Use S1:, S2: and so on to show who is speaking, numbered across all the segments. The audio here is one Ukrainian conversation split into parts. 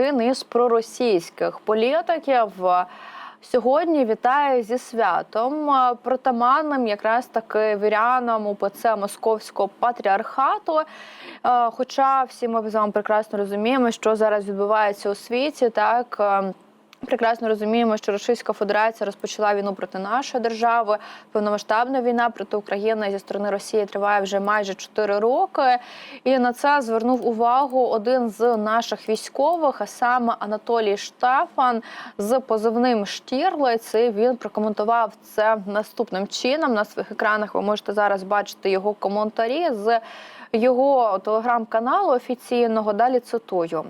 S1: один із проросійських політиків. Сьогодні вітає зі святом протаманним, якраз таки вірянам УПЦ Московського патріархату. Е, Хоча всі ми з вами прекрасно розуміємо, що зараз відбувається у світі, так. Прекрасно розуміємо, що Російська Федерація розпочала війну проти нашої держави. Повномасштабна війна проти України зі сторони Росії триває вже майже 4 роки. І на це звернув увагу один з наших військових, а саме Анатолій Штефан з позивним Штірлиць. І Він прокоментував це наступним чином. На своїх екранах ви можете зараз бачити його коментарі з його телеграм-каналу офіційного. Далі цитую.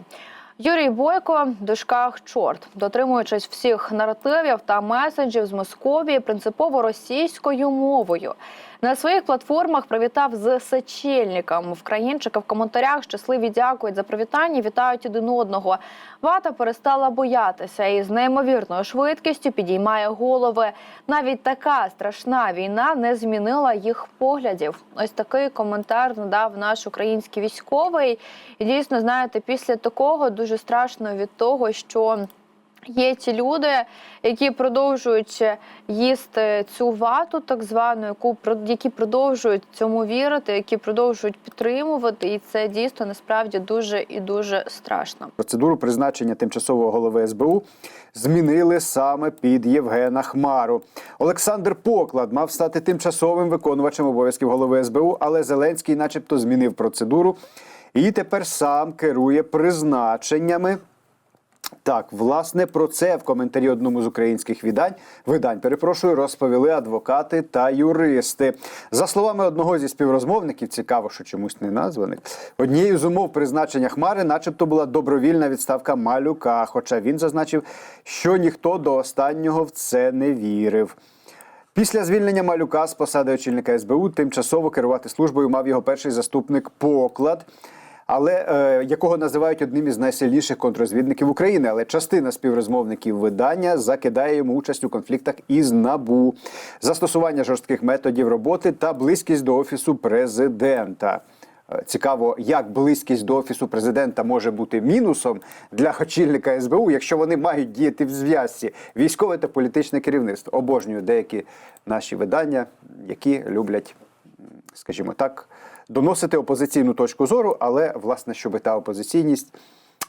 S1: Юрій Бойко дошках чорт, дотримуючись всіх наративів та меседжів з Московії, принципово російською мовою. На своїх платформах привітав з сочельником. Вкраїнчики в коментарях щасливі дякують за привітання. Вітають один одного. Вата перестала боятися і з неймовірною швидкістю підіймає голови. Навіть така страшна війна не змінила їх поглядів. Ось такий коментар надав наш український військовий. І дійсно, знаєте, після такого дуже страшно від того, що. Є ті люди, які продовжують їсти цю вату, так звану, яку які продовжують цьому вірити, які продовжують підтримувати, і це дійсно насправді дуже і дуже страшно.
S2: Процедуру призначення тимчасового голови СБУ змінили саме під Євгена Хмару. Олександр Поклад мав стати тимчасовим виконувачем обов'язків голови СБУ, але Зеленський, начебто, змінив процедуру і тепер сам керує призначеннями. Так, власне, про це в коментарі одному з українських видань, видань, перепрошую, розповіли адвокати та юристи. За словами одного зі співрозмовників, цікаво, що чомусь не названих, однією з умов призначення Хмари, начебто, була добровільна відставка малюка. Хоча він зазначив, що ніхто до останнього в це не вірив. Після звільнення малюка з посади очільника СБУ тимчасово керувати службою мав його перший заступник поклад але е, якого називають одним із найсильніших контррозвідників України. Але частина співрозмовників видання закидає йому участь у конфліктах із набу, застосування жорстких методів роботи та близькість до офісу президента. Е, Цікаво, як близькість до офісу президента може бути мінусом для очільника СБУ, якщо вони мають діяти в зв'язці військове та політичне керівництво. Обожнюю деякі наші видання, які люблять, скажімо так, доносити опозиційну точку зору, але власне, щоб та опозиційність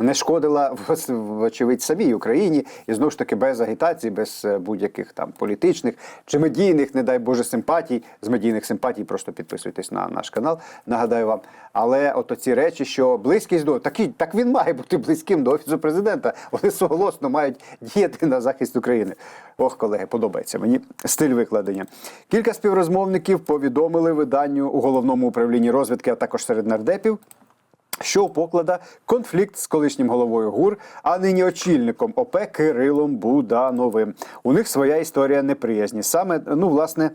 S2: не шкодила вочевидь самій Україні і знову ж таки без агітації, без е, будь-яких там політичних чи медійних, не дай Боже, симпатій. З медійних симпатій просто підписуйтесь на наш канал. Нагадаю вам. Але от ці речі, що близькість до такі, так він має бути близьким до офісу президента. Вони суголосно мають діяти на захист України. Ох, колеги, подобається мені стиль викладення. Кілька співрозмовників повідомили виданню у головному управлінні розвідки, а також серед нардепів. Що поклада конфлікт з колишнім головою ГУР, а нині очільником ОП Кирилом Будановим. У них своя історія неприязні. Саме ну, власне.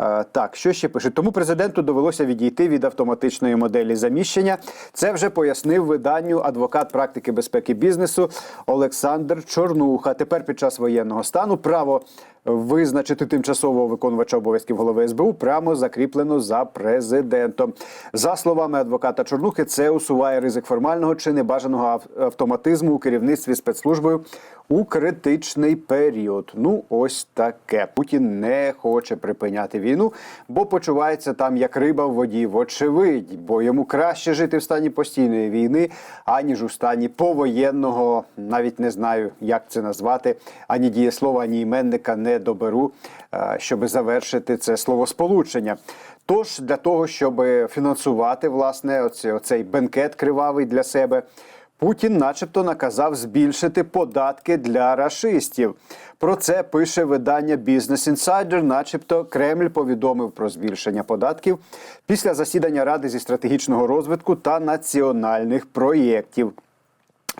S2: е, Так, що ще пишуть? Тому президенту довелося відійти від автоматичної моделі заміщення. Це вже пояснив виданню адвокат практики безпеки бізнесу Олександр Чорнуха. Тепер під час воєнного стану право визначити тимчасового виконувача обов'язків голови СБУ прямо закріплено за президентом. За словами адвоката Чорнухи, це усуває ризик формального чи небажаного автоматизму у керівництві спецслужбою у критичний період. Ну, ось таке. Путін не хоче припиняти війну, бо почувається там як риба в воді. Вочевидь, бо йому краще жити в стані постійної війни, аніж у стані повоєнного, навіть не знаю, як це назвати, ані дієслова, ані іменника не доберу, е, щоб завершити це словосполучення. Тож для того, щоб фінансувати власне оце- оцей бенкет кривавий для себе. Путін, начебто, наказав збільшити податки для рашистів. Про це пише видання Business Insider. Начебто, Кремль повідомив про збільшення податків після засідання Ради зі стратегічного розвитку та національних проєктів.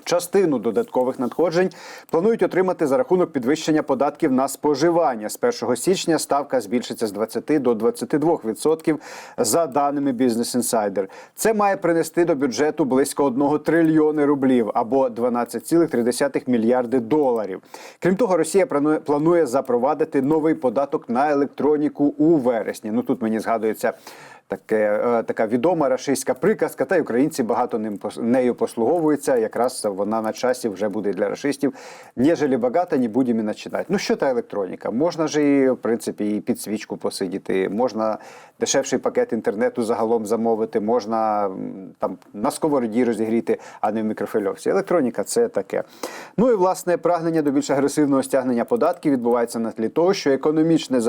S2: Частину додаткових надходжень планують отримати за рахунок підвищення податків на споживання. З 1 січня ставка збільшиться з 20 до 22% за даними Business Insider. Це має принести до бюджету близько 1 трильйони рублів або 12,3 мільярди доларів. Крім того, Росія планує- запровадити новий податок на електроніку у вересні. Ну тут мені згадується таке, е, така відома рашистська приказка, та й українці багато ним нею послуговуються. Якраз вона на часі вже буде для рашистів. Нежели багато, не будемо починати. Ну що та електроніка? Можна ж і в принципі і під свічку посидіти, можна дешевший пакет інтернету загалом замовити, можна там на сковороді розігріти, а не в мікрофильовці. Електроніка це таке. Ну і власне прагнення до більш агресивного стягнення податків відбувається на тлі того, що економічне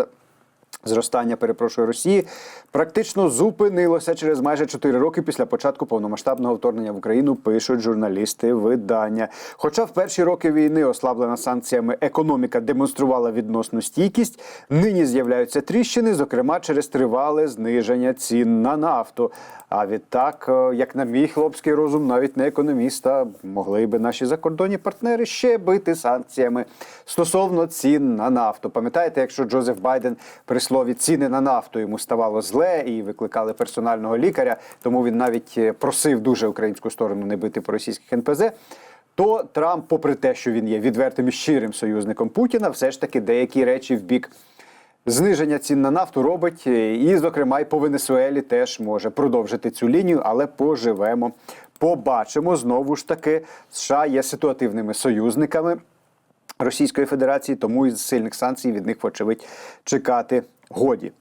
S2: Зростання, перепрошую, Росії практично зупинилося через майже 4 роки після початку повномасштабного вторгнення в Україну, пишуть журналісти видання. Хоча в перші роки війни ослаблена санкціями економіка демонструвала відносну стійкість, нині з'являються тріщини, зокрема через тривале зниження цін на нафту. А відтак, е, як на мій хлопський розум, навіть не економіста, могли би наші закордонні партнери ще бити санкціями стосовно цін на нафту. Пам'ятаєте, якщо Джозеф Байден при слові ціни на нафту йому ставало зле і викликали персонального лікаря, тому він навіть е, просив дуже українську сторону не бити по російських НПЗ. То Трамп, попри те, що він є відвертим і щирим союзником Путіна, все ж таки деякі речі в бік Зниження цін на нафту робить, е, і, зокрема, і по Венесуелі теж може продовжити цю лінію, але поживемо. Побачимо знову ж таки, США є ситуативними союзниками Російської Федерації, тому і сильних санкцій від них, вочевидь, чекати годі.